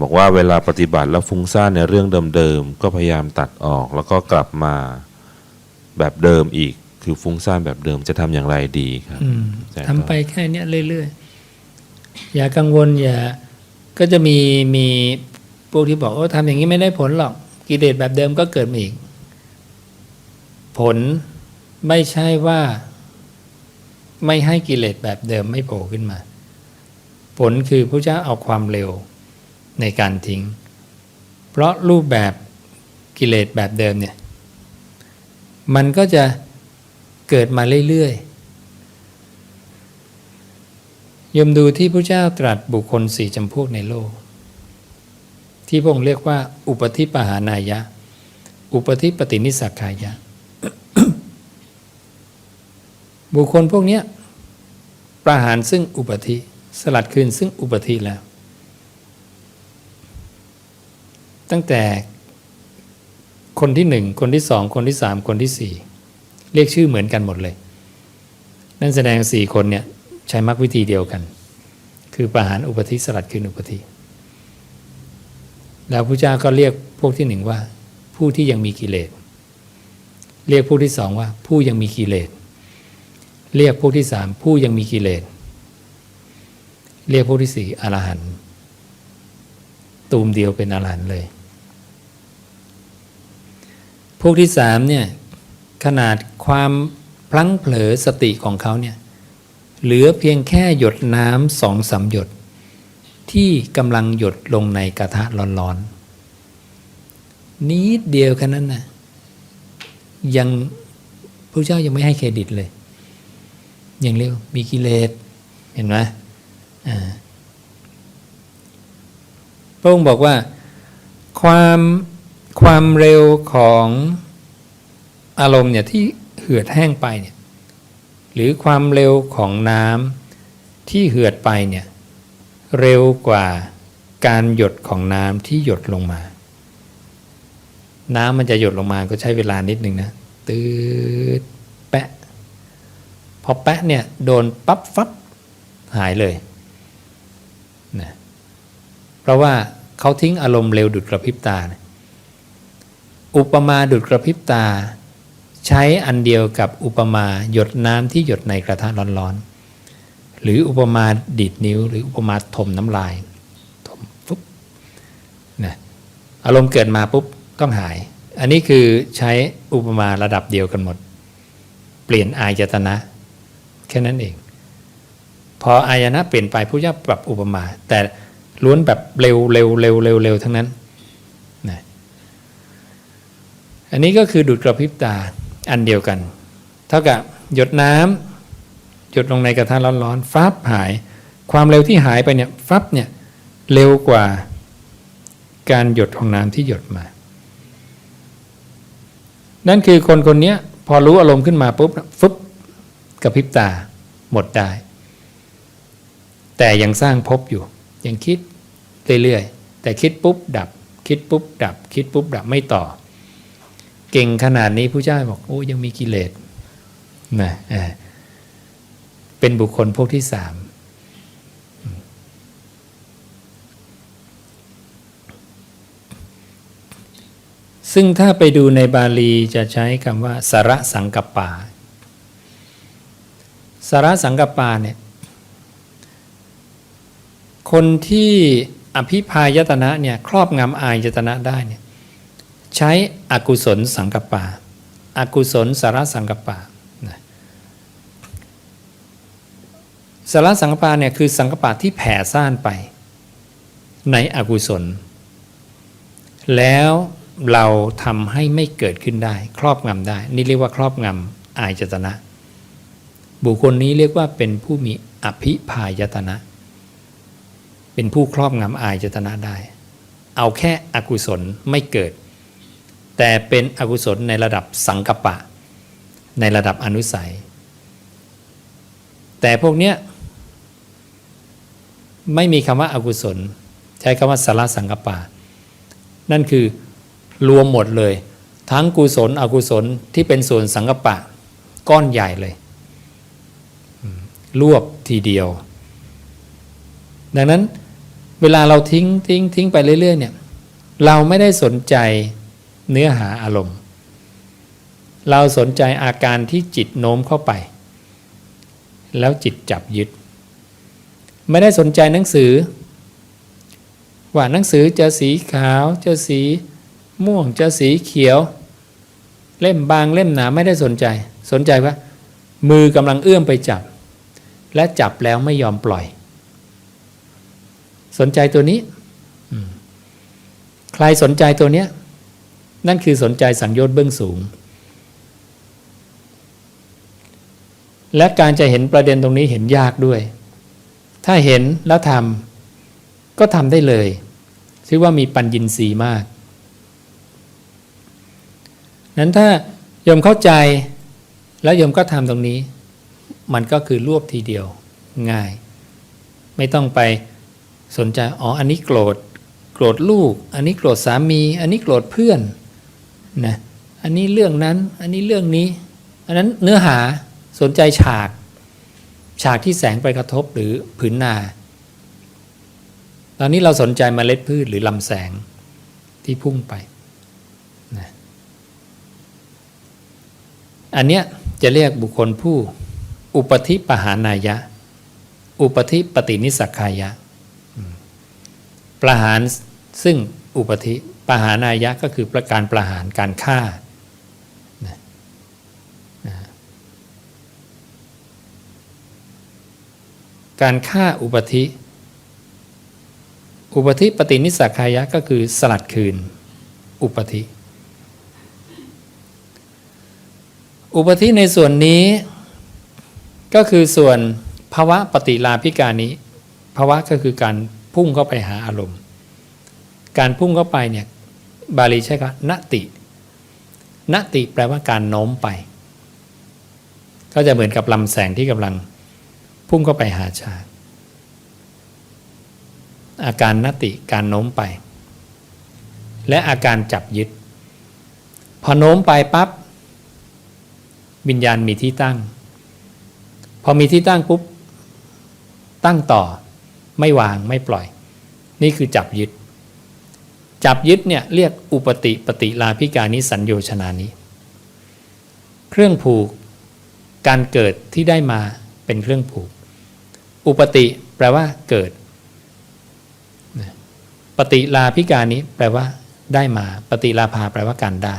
บอกว่าเวลาปฏิบัติแล้วฟุ้งซ่านในเรื่องเดิมๆ ก็พยายามตัดออกแล้วก็กลับมาแบบเดิมอีก คือฟุ้งซ่านแบบเดิมจะทำอย่างไรดีครับอืมใช่ครับทำไปแค่เนี้ยเรื่อยๆ อย่ากังวลอย่าก็จะมีมีพวกที่บอกว่าทำอย่างนี้ไม่ได้ผลหรอกกิเลสแบบเดิมก็เกิดมาอีก ผลไม่ใช่ว่า ไม่ให้กิเลสแบบเดิมไม่โผล่ขึ้นมา ผลคือพระเจ้าเอาความเร็ว ในการทิ้ง เพราะรูปแบบกิเลสแบบเดิมเนี่ยมันก็จะเกิดมาเรื่อยๆยมดูที่พระเจ้าตรัสบุคคลสี่จำพวกในโลก ที่พระองค์เรียกว่า อุปธิปหานายะ อุปธิปตินิสักขายะ บุคคลพวกเนี้ยประหารซึ่งอุปธิ สลัดคืนซึ่งอุปธิแล้ว ตั้งแต่คนที่หนึ่งคนที่สองคนที่สามคนที่สี่เรียกชื่อเหมือนกันหมดเลย นั่นแสดงสี่คนเนี่ยใช้มรรควิธีเดียวกัน คือประหารอุปธิสลัดคืนอุปธิแล้วพระเจ้าก็เรียกพวกที่หนึ่งว่า ผู้ที่ยังมีกิเลสเรียกพวกที่สองว่า ผู้ยังมีกิเลสเรียกพวกที่สามผู้ยังมีกิเลสเรียกพวกที่สี่อรหันต์ตูมเดียวเป็นอรหันต์เลย พวกที่สามเนี่ยขนาดความพลั้งเผลอสติของเขาเนี่ยเหลือเพียงแค่หยดน้ำสองสามหยด ที่กำลังหยดลงในกระทะร้อนๆนิดเดียวแค่นั้นนะยังพระเจ้ายังไม่ให้เครดิตเลย ยังเรียกว่ามีกิเลสเห็นไหมพระองค์บอกว่า ความ ความเร็วของอารมณ์เนี่ยที่เหือดแห้งไปเนี่ยหรือความเร็วของน้ำที่เหือดไปเนี่ยเร็วกว่าการหยดของน้ำที่หยดลงมา น้ำมันจะหยดลงมาก็ใช้เวลานิดนึงนะตืดแปะ พอแปะเนี่ยโดนปั๊บฟับหายเลยนะเพราะว่าเขาทิ้งอารมณ์เร็วดุดกระพริบตานะ อุปมาดุดกระพริบตา ใช้อันเดียวกับอุปมาหยดน้ำที่หยดในกระทะร้อนๆ หรืออุปมาดีดนิ้ว หรืออุปมาถมน้ำลายถมปุ๊บนะอารมณ์เกิดมาปุ๊บต้องหาย อันนี้คือใช้อุปมาระดับเดียวกันหมด เปลี่ยนอายตนะ แค่นั้นเอง พออายนะเปลี่ยนไปผู้ย่าปรับอุปมา แต่ล้วนแบบเร็วเร็วเร็วเร็วเร็วทั้งนั้นนะ อันนี้ก็คือดูดกระพริบตาอันเดียวกัน เท่ากับหยดน้ำหยดลงในกระทะร้อนๆฟับหาย ความเร็วที่หายไปเนี่ยฟับเนี่ยเร็วกว่าการหยดของน้ำที่หยดมา นั่นคือคนคนนี้พอรู้อารมณ์ขึ้นมาปุ๊บฟึบกระพริบตาหมดได้ แต่ยังสร้างภพอยู่ ยังคิดเรื่อยๆ แต่คิดปุ๊บดับ คิดปุ๊บดับ คิดปุ๊บดับไม่ต่อ เก่งขนาดนี้ผู้เจ้าบอกโอ้ยังมีกิเลสนะเออเป็นบุคคลพวกที่สามซึ่งถ้าไปดูในบาลีจะใช้คำว่าสระสังกปาสระสังกปาเนี่ยคนที่อภิพายตนะเนี่ยครอบงำอายตนะได้เนี่ย ใช้อกุศลสังกปาอากุศลสารสังกปานะสารสังกปาเนี่ยคือสังกปาที่แผ่ซ่านไปในอกุศล แล้วเราทำให้ไม่เกิดขึ้นได้ ครอบงำได้ นี่เรียกว่าครอบงำอายจตนะ บุคคลนี้เรียกว่าเป็นผู้มีอภิพายตนะ เป็นผู้ครอบงำอายจตนะได้ เอาแค่อกุศลไม่เกิด แต่เป็นอกุศลในระดับสังกปะ ในระดับอนุสัย แต่พวกเนี้ยไม่มีคำว่าอากุศล ใช้คำว่าสารสังกปะ นั่นคือรวมหมดเลย ทั้งกุศล อกุศลที่เป็นส่วนสังกปะ ก้อนใหญ่เลย รวบทีเดียว ดังนั้นเวลาเราทิ้งทิ้งทิ้งไปเรื่อยๆเนี่ยเราไม่ได้สนใจ เนื้อหาอารมณ์ เราสนใจอาการที่จิตโน้มเข้าไป แล้วจิตจับยึด ไม่ได้สนใจหนังสือ ว่าหนังสือจะสีขาวจะสีม่วงจะสีเขียว เล่มบางเล่มหนาไม่ได้สนใจ สนใจว่า มือกำลังเอื้อมไปจับ และจับแล้วไม่ยอมปล่อย สนใจตัวนี้ ใครสนใจตัวเนี้ย นั่นคือสนใจสังโยชน์เบื้องสูง และการจะเห็นประเด็นตรงนี้เห็นยากด้วย ถ้าเห็นแล้วทำก็ทำได้เลยชื่อว่ามีปัญญินทรีย์มากนั้นถ้าโยมเข้าใจแล้วโยมก็ทำตรงนี้ มันก็คือรวบทีเดียวง่าย ไม่ต้องไปสนใจอ๋ออันนี้โกรธ โกรธลูก อันนี้โกรธสามี อันนี้โกรธเพื่อน นะอันนี้เรื่องนั้นอันนี้เรื่องนี้ อันนั้นเนื้อหาสนใจฉาก ฉากที่แสงไปกระทบหรือผืนนา ตอนนี้เราสนใจมเมล็ดพืชหรือลำแสงที่พุ่งไปนะอันเนี้ยจะเรียกบุคคลผู้ อุปธิปหานายะ อุปธิปฏินิสักขายะ ประหารซึ่งอุปธิ ปหานายะก็คือประการประหารการฆ่า การฆ่าอุปธิ อุปธิปฏินิสักายะก็คือสลัดคืน อุปธิ อุปธิในส่วนนี้ก็คือส่วนภาวะปฏิลาภิการนี้ภาวะก็คือการพุ่งเข้าไปหาอารมณ์ การพุ่งเข้าไปเนี่ย บาลีใช้คำนตินติแปลว่าการโน้มไป ก็จะเหมือนกับลำแสงที่กำลังพุ่งเข้าไปหาชาอาการนติการโน้มไป และอาการจับยึด พอโน้มไปปั๊บวิญญาณมีที่ตั้ง พอมีที่ตั้งปุ๊บตั้งต่อไม่วางไม่ปล่อย นี่คือจับยึด จับยึดเนี่ยเรียกอุปติปฏิลาภิกานิสัญโยชนานี้ เครื่องผูกการเกิดที่ได้มาเป็นเครื่องผูก อุปติแปลว่าเกิด ปฏิลาภิการนี้แปลว่าได้มา ปฏิลาภาแปลว่าการได้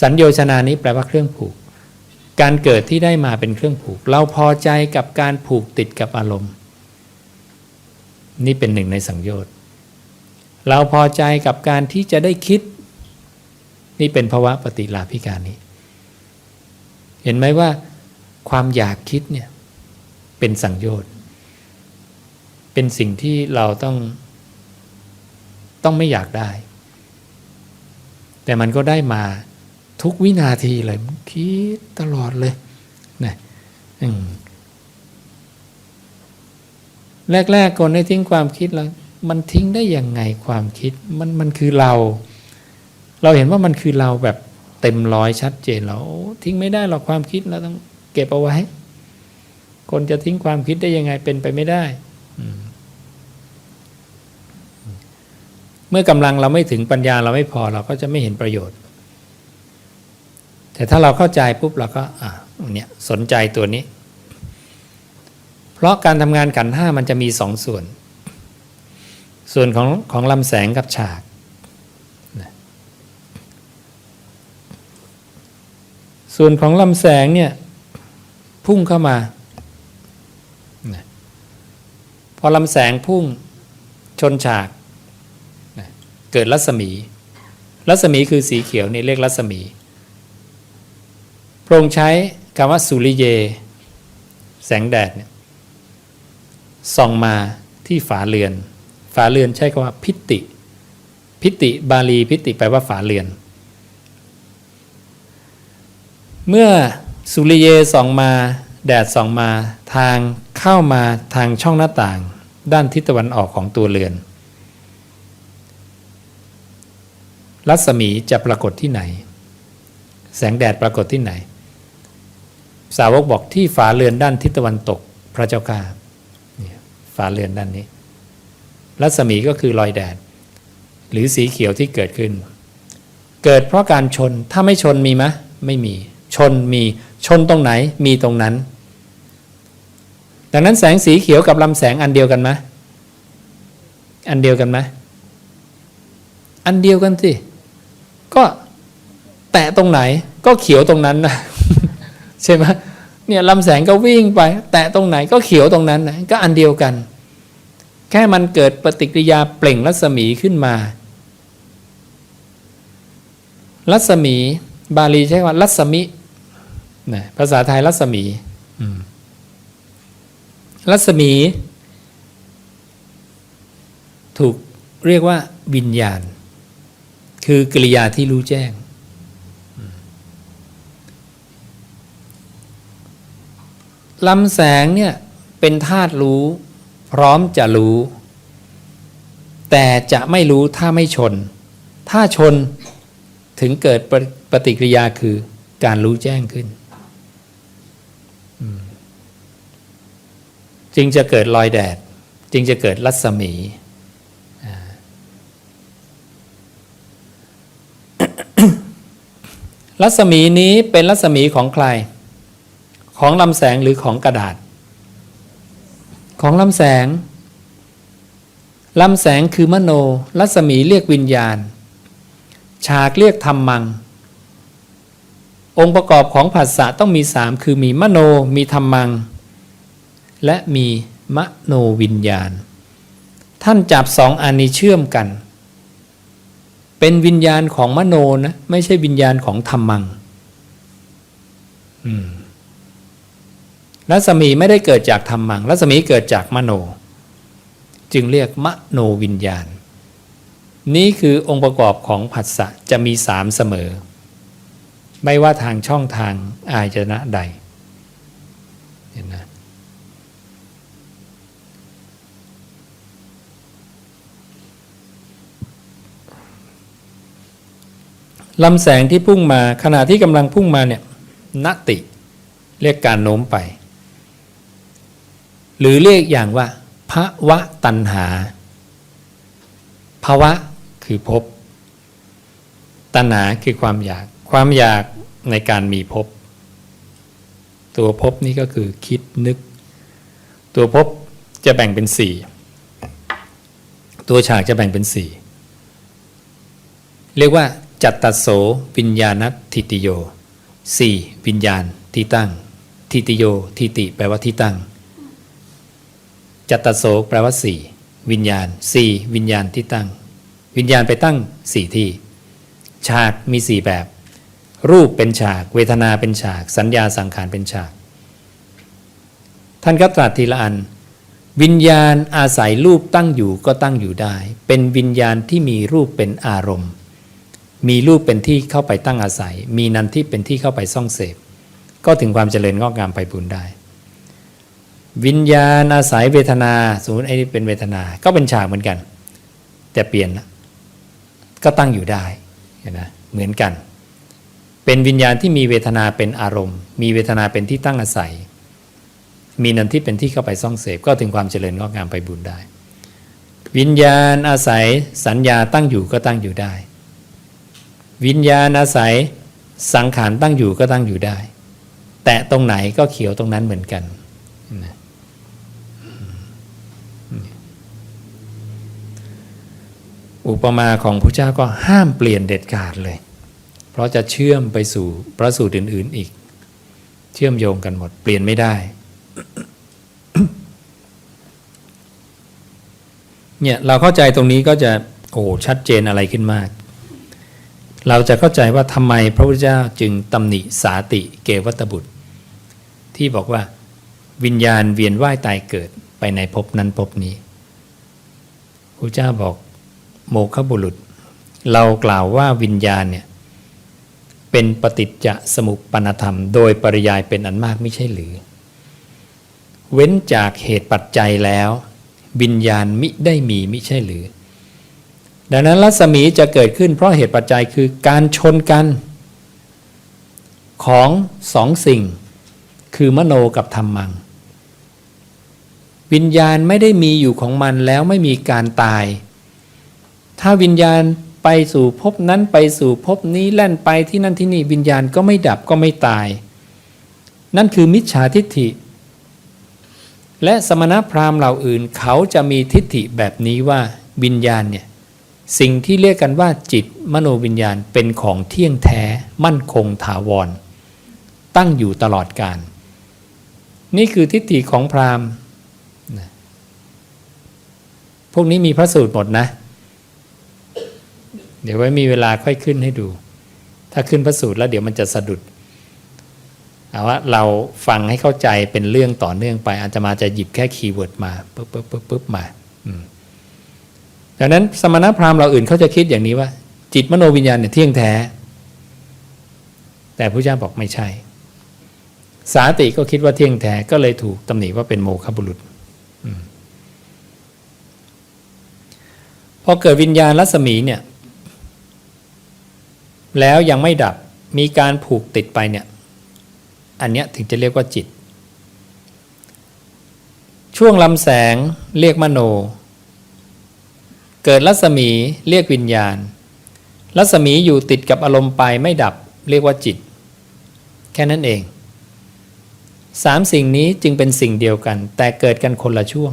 สัญโยชนานี้แปลว่าเครื่องผูก การเกิดที่ได้มาเป็นเครื่องผูก เราพอใจกับการผูกติดกับอารมณ์ นี่เป็นหนึ่งในสังโยชน์ เราพอใจกับการที่จะได้คิด นี่เป็นภาวะปฏิลาภิการนี้ เห็นไหมว่า ความอยากคิดเนี่ยเป็นสังโยชน์ เป็นสิ่งที่เราต้องต้องไม่อยากได้ แต่มันก็ได้มาทุกวินาทีเลยคิดตลอดเลยนะอืมแรกๆคนได้ทิ้งความคิดแล้ว มันทิ้งได้ยังไงความคิดมันมันคือเรา เราเห็นว่ามันคือเราแบบเต็มร้อยชัดเจนแล้วทิ้งไม่ได้หรอกความคิดเราต้องเก็บเอาไว้ คนจะทิ้งความคิดได้ยังไงเป็นไปไม่ได้เมื่อกำลังเราไม่ถึงปัญญาเราไม่พอเราก็จะไม่เห็นประโยชน์ แต่ถ้าเราเข้าใจปุ๊บเราก็อะเนี่ยสนใจตัวนี้ เพราะการทำงานขันห้ามันจะมีสองส่วน ส่วนของของลำแสงกับฉากส่วนของลำแสงเนี่ยพุ่งเข้ามา พอลำแสงพุ่งชนฉาก เกิดรัศมี รัศมีคือสีเขียวนี่เรียกรัศมีพระองค์ใช้คำว่าสุริเย แสงแดดเนี่ยส่องมาที่ฝาเรือน ฝาเรือนใช้คำว่าพิติ พิติบาลีพิติแปลว่าฝาเรือน เมื่อสุริเยส่องมาแดดส่องมาทางเข้ามาทางช่องหน้าต่าง ด้านทิศตะวันออกของตัวเรือน รัศมีจะปรากฏที่ไหน แสงแดดปรากฏที่ไหน สาวกบอกที่ฝาเรือนด้านทิศตะวันตก พระเจ้าข้าฝาเรือนด้านนี้ รัศมีก็คือรอยแดด หรือสีเขียวที่เกิดขึ้น เกิดเพราะการชนถ้าไม่ชนมีไหมไม่มี ชนมีชนตรงไหนมีตรงนั้น ดังนั้นแสงสีเขียวกับลำแสงอันเดียวกันไหมอันเดียวกันไหมอันเดียวกันสิ ก็แตะตรงไหนก็เขียวตรงนั้นนะใช่ไหมเนี่ยลำแสงก็วิ่งไป แตะตรงไหนก็เขียวตรงนั้นนะก็อันเดียวกัน แค่มันเกิดปฏิกิริยาเปล่งรัศมีขึ้นมา รัศมี บาลีใช้คำว่า รัศมินะภาษาไทยรัศมีรัศมี ถูกเรียกว่าวิญญาณ คือกริยาที่รู้แจ้ง ลำแสงเนี่ยเป็นธาตุรู้ พร้อมจะรู้ แต่จะไม่รู้ถ้าไม่ชน ถ้าชนถึงเกิดปฏิปฏิกิริยาคือการรู้แจ้งขึ้น จึงจะเกิดรอยแดด จึงจะเกิดรัศมี รัศมีนี้เป็นรัศมีของใคร ของลำแสงหรือของกระดาษ ของลำแสงลำแสงคือมโน รัศมีเรียกวิญญาณ ฉากเรียกธรรมัง องค์ประกอบของผัสสะต้องมีสามคือมีมโน มีธรรมัง และมีมโนวิญญาณ ท่านจับสองอันนี้เชื่อมกัน เป็นวิญญาณของมโนนะ ไม่ใช่วิญญาณของธรรมัง อืม รัศมีไม่ได้เกิดจากธรรมัง รัศมีเกิดจากมโน จึงเรียกมโนวิญญาณ นี่คือองค์ประกอบของผัสสะจะมีสามเสมอ ไม่ว่าทางช่องทางอายจนะใดเห็นนะลำแสงที่พุ่งมาขณะที่กำลังพุ่งมาเนี่ยนติ เรียกการโน้มไป หรือเรียกอย่างว่าภาวะตัณหาภาวะคือภพตัณหาคือความอยาก ความอยากในการมีภพตัวภพนี้ก็คือคิดนึก ตัวภพจะแบ่งเป็นสี่ตัวฉากจะแบ่งเป็นสี่เรียกว่าจัตตโสวิญญาณทิติโยสี่วิญญาณที่ตั้งทิติโยทิติแปลว่าที่ตั้ง จัตตโสแปลว่าสี่วิญญาณสี่วิญญาณที่ตั้ง วิญญาณไปตั้งสี่ที่ ฉากมีสี่แบบ รูปเป็นฉาก เวทนาเป็นฉาก สัญญาสังขารเป็นฉาก ท่านก็ตรัสทีละอัน วิญญาณอาศัยรูปตั้งอยู่ก็ตั้งอยู่ได้ เป็นวิญญาณที่มีรูปเป็นอารมณ์ มีรูปเป็นที่เข้าไปตั้งอาศัย มีนันที่เป็นที่เข้าไปซ่องเสพ ก็ถึงความเจริญงอกงามไปบุญได้ วิญญาณอาศัยเวทนาสมมติไอ้นี่เป็นเวทนา ก็เป็นฉากเหมือนกัน แต่เปลี่ยนละก็ตั้งอยู่ได้เห็นไหมเหมือนกัน เป็นวิญญาณที่มีเวทนาเป็นอารมณ์ มีเวทนาเป็นที่ตั้งอาศัย มีนันที่เป็นที่เข้าไปซ่องเสพก็ถึงความเจริญงอกงามไปบุญได้ วิญญาณอาศัยสัญญาตั้งอยู่ก็ตั้งอยู่ได้ วิญญาณอาศัยสังขารตั้งอยู่ก็ตั้งอยู่ได้ แต่ตรงไหนก็เขียวตรงนั้นเหมือนกันนะ อุปมาของพระเจ้าก็ห้ามเปลี่ยนเด็ดขาดเลย เพราะจะเชื่อมไปสู่พระสูตรอื่น ๆอีก เชื่อมโยงกันหมดเปลี่ยนไม่ได้เนี่ยเราเข้าใจตรงนี้ก็จะโอ้ชัดเจนอะไรขึ้นมาก เราจะเข้าใจว่าทำไมพระพุทธเจ้าจึงตำหนิสาติเกวัตบุตร ที่บอกว่า วิญญาณเวียนว่ายตายเกิดไปในภพนั้นภพนี้พระเจ้าบอกโมฆะบุรุษ เรากล่าวว่าวิญญาณเนี่ยเป็นปฏิจจสมุปปนธรรม โดยปริยายเป็นอันมากไม่ใช่หรือ เว้นจากเหตุปัจจัยแล้ว วิญญาณมิได้มีมิใช่หรือ ดังนั้นรัศมีจะเกิดขึ้นเพราะเหตุปัจจัยคือการชนกัน ของสองสิ่ง คือมโนกับธรรมัง วิญญาณไม่ได้มีอยู่ของมันแล้วไม่มีการตาย ถ้าวิญญาณไปสู่ภพนั้นไปสู่ภพนี้แล่นไปที่นั่นที่นี่วิญญาณก็ไม่ดับก็ไม่ตาย นั่นคือมิจฉาทิฏฐิ และสมณพราหมณ์เหล่าอื่นเขาจะมีทิฏฐิแบบนี้ว่าวิญญาณเนี่ยสิ่งที่เรียกกันว่าจิตมโนวิญญาณเป็นของเที่ยงแท้ มั่นคงถาวร ตั้งอยู่ตลอดกาลนี่คือทิฏฐิของพราหมณ์ พวกนี้มีพระสูตรหมดนะ เดี๋ยวไว้มีเวลาค่อยขึ้นให้ดู ถ้าขึ้นพระสูตรแล้วเดี๋ยวมันจะสะดุดเอาว่าเราฟังให้เข้าใจเป็นเรื่องต่อเนื่องไป อาจจะมาจะหยิบแค่คีย์เวิร์ดมาปุ๊บปุ๊บปุ๊บปุ๊บมาดังนั้นสมณพราหมณ์เราอื่นเขาจะคิดอย่างนี้ว่า จิตมโนวิญญาณเนี่ยเที่ยงแท้ แต่พระเจ้าบอกไม่ใช่ สาติก็คิดว่าเที่ยงแท้ก็เลยถูกตำหนิว่าเป็นโมฆะบุรุษ อืม พอเกิดวิญญาณรัศมีเนี่ย แล้วยังไม่ดับมีการผูกติดไปเนี่ย อันเนี้ยถึงจะเรียกว่าจิต ช่วงลำแสงเรียกมโน เกิดรัศมีเรียกวิญญาณ รัศมีอยู่ติดกับอารมณ์ไปไม่ดับเรียกว่าจิต แค่นั้นเองสามสิ่งนี้จึงเป็นสิ่งเดียวกัน แต่เกิดกันคนละช่วง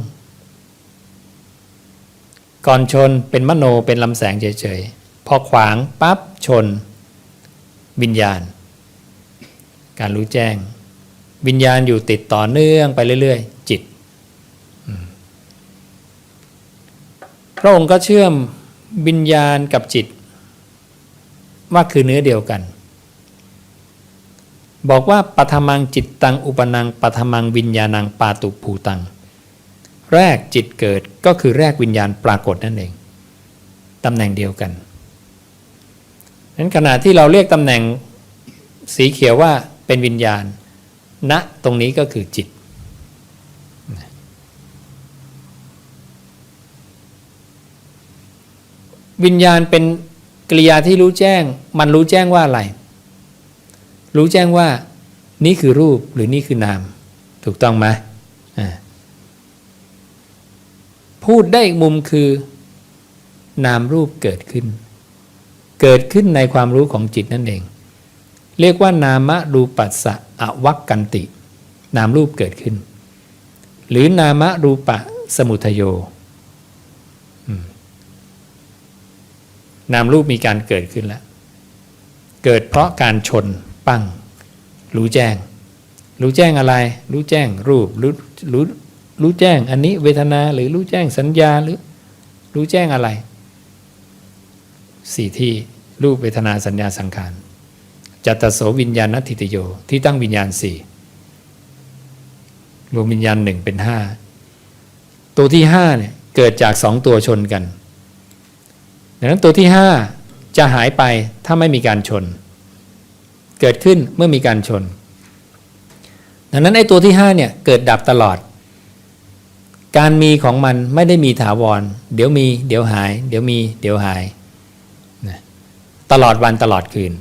ก่อนชนเป็นมโนเป็นลำแสงเฉยๆ พอขวางปั๊บชน วิญญาณ การรู้แจ้ง วิญญาณอยู่ติดต่อเนื่องไปเรื่อยๆ จิต พระองค์ก็เชื่อมวิญญาณกับจิต ว่าคือเนื้อเดียวกัน บอกว่าปฐมังจิตตังอุปนังปฐมังวิญญาณังปาตุภูตัง แรกจิตเกิดก็คือแรกวิญญาณปรากฏนั่นเองตำแหน่งเดียวกันนั้นขณะที่เราเรียกตำแหน่งสีเขียวว่าเป็นวิญญาณณตรงนี้ก็คือจิต วิญญาณเป็นกริยาที่รู้แจ้ง มันรู้แจ้งว่าอะไร รู้แจ้งว่า นี่คือรูปหรือนี่คือนาม ถูกต้องไหมอ่า พูดได้อีกมุมคือ นามรูปเกิดขึ้น เกิดขึ้นในความรู้ของจิตนั่นเอง เรียกว่านามรูปัสสะอวักกันติ นามรูปเกิดขึ้น หรือนามรูปะสมุทโยนามรูปมีการเกิดขึ้นแล้ว เกิดเพราะการชนปั้ง รู้แจ้ง รู้แจ้งอะไร รู้แจ้งรูป รู้รู้ รู้แจ้งอันนี้เวทนาหรือรู้แจ้งสัญญาหรือรู้แจ้งอะไรสี่ที่รูปเวทนาสัญญาสังขารจัตตโสวิญญาณทิติโย ที่ตั้งวิญญาณสี่รวมวิญญาณหนึ่งเป็นห้าตัวที่ห้าเนี่ยเกิดจากสองตัวชนกันดังนั้นตัวที่ห้าจะหายไปถ้าไม่มีการชน เกิดขึ้นเมื่อมีการชนดังนั้นไอ้ตัวที่ห้าเนี่ยเกิดดับตลอด การมีของมันไม่ได้มีถาวร เดี๋ยวมี เดี๋ยวหาย เดี๋ยวมี เดี๋ยวหายนะตลอดวันตลอดคืน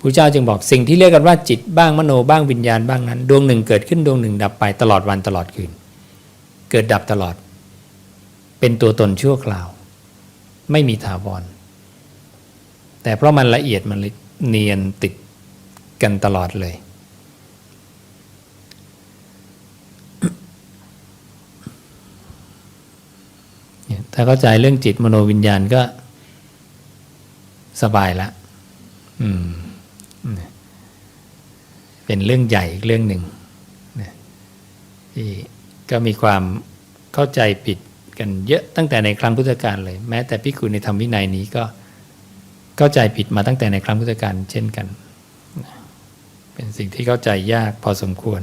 พระเจ้าจึงบอกสิ่งที่เรียกกันว่าจิตบ้างมโนบ้างวิญญาณบ้างนั้น ดวงหนึ่งเกิดขึ้นดวงหนึ่ง ดับไปตลอดวันตลอดคืน เกิดดับตลอด เป็นตัวตนชั่วคราว ไม่มีถาวร แต่เพราะมันละเอียดมันเลยเนียนติดกันตลอดเลย เนี่ยถ้าเข้าใจเรื่องจิตมโนวิญญาณก็สบายละอืมเป็นเรื่องใหญ่อีกเรื่องหนึ่งที่ก็มีความเข้าใจผิดกันเยอะตั้งแต่ในครั้งพุทธกาลเลย แม้แต่พิคุในธรรมวินัยนี้ก็เข้าใจผิดมาตั้งแต่ในครั้งพุทธกาลเช่นกัน เป็นสิ่งที่เข้าใจยากพอสมควร